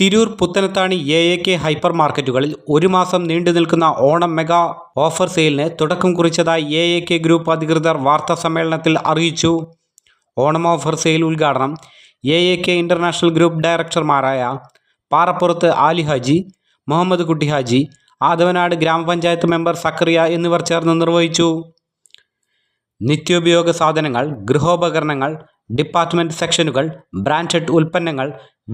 Tirur Puthanathani A A K hyper മാർക്കറ്റുകളിൽ ഒരു മാസം നീണ്ടു നിൽക്കുന്ന ഓണം മെഗാ ഓഫർ സെയിലിന് തുടക്കം കുറിച്ചതായി എ എ കെ ഗ്രൂപ്പ് അധികൃതർ വാർത്താ സമ്മേളനത്തിൽ അറിയിച്ചു. ഓണം ഓഫർ സെയിൽ ഉദ്ഘാടനം A A K international group ഡയറക്ടർമാരായ Parappurath ആലി ഹാജി മുഹമ്മദ് കുട്ടി ഹാജി ആദവനാട് ഗ്രാമപഞ്ചായത്ത് മെമ്പർ സക്കറിയ എന്നിവർ ചേർന്ന് നിർവഹിച്ചു. നിത്യോപയോഗ സാധനങ്ങൾ ഗൃഹോപകരണങ്ങൾ ഡിപ്പാർട്ട്മെന്റ് സെക്ഷനുകൾ ബ്രാൻഡഡ് ഉൽപ്പന്നങ്ങൾ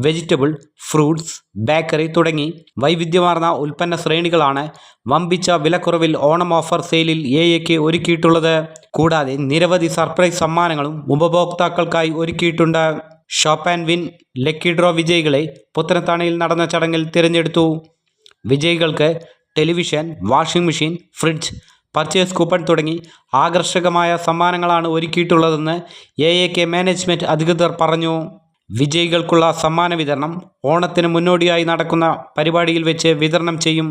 വെജിറ്റബിൾ ഫ്രൂട്ട്സ് ബേക്കറി തുടങ്ങി വൈവിധ്യമാർന്ന ഉൽപ്പന്ന ശ്രേണികളാണ് വമ്പിച്ച വിലക്കുറവിൽ ഓണം ഓഫർ സെയിലിൽ എ എക്ക് ഒരുക്കിയിട്ടുള്ളത്. കൂടാതെ നിരവധി സർപ്രൈസ് സമ്മാനങ്ങളും ഉപഭോക്താക്കൾക്കായി ഒരുക്കിയിട്ടുണ്ട്. Shop and win lucky draw വിജയികളെ പുത്തനത്താണിയിൽ നടന്ന ചടങ്ങിൽ തിരഞ്ഞെടുത്തു. വിജയികൾക്ക് television washing machine fridge purchase coupon തുടങ്ങി. ആകർഷകമായ സമ്മാനങ്ങളാണ് ഒരുക്കിയിട്ടുള്ളതെന്ന് എ എ കെ മാനേജ്മെന്റ് അധികൃതർ പറഞ്ഞു. വിജയികൾക്കുള്ള സമ്മാന വിതരണം ഓണത്തിന് മുന്നോടിയായി നടക്കുന്ന പരിപാടിയിൽ വെച്ച് വിതരണം ചെയ്യും.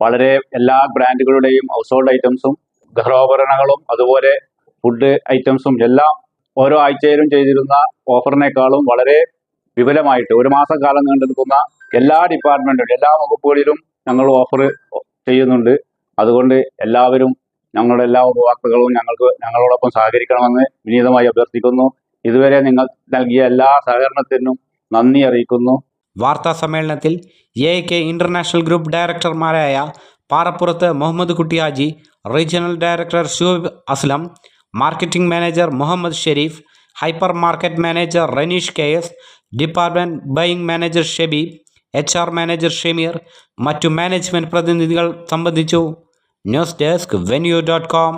വളരെ എല്ലാ ബ്രാൻഡുകളുടെയും ഹൗസ് ഹോൾഡ് ഐറ്റംസും ഗൃഹോപകരണങ്ങളും അതുപോലെ ഫുഡ് ഐറ്റംസും എല്ലാം ഓരോ ആഴ്ചയിലും ചെയ്തിരുന്ന ഓഫറിനേക്കാളും വളരെ വിപുലമായിട്ട് ഒരു മാസക്കാലം നീണ്ടു നിൽക്കുന്ന എല്ലാ ഡിപ്പാർട്ട്മെന്റും എല്ലാ വകുപ്പുകളിലും ഞങ്ങൾ ഓഫർ ചെയ്യുന്നുണ്ട്. അതുകൊണ്ട് എല്ലാവരും ഞങ്ങളുടെ എല്ലാ ഉപഭോക്താക്കളും ഞങ്ങൾക്ക് ഞങ്ങളോടൊപ്പം സഹകരിക്കണമെന്ന് വിനീതമായി അഭ്യർത്ഥിക്കുന്നു. ഇതുവരെ നിങ്ങൾ നൽകിയ എല്ലാ സഹകരണത്തിനും നന്ദി അറിയിക്കുന്നു. വാർത്താ സമ്മേളനത്തിൽ A K international group ഡയറക്ടർമാരായ Parappurath Muhammad Kuttyhaji regional director Shuhaib Aslam marketing manager Muhammad Sharif hyper market manager Ranish K S department buying manager Shebi H R manager Shemeer മറ്റു മാനേജ്മെന്റ് പ്രതിനിധികൾ സംബന്ധിച്ചു news desk venue dot com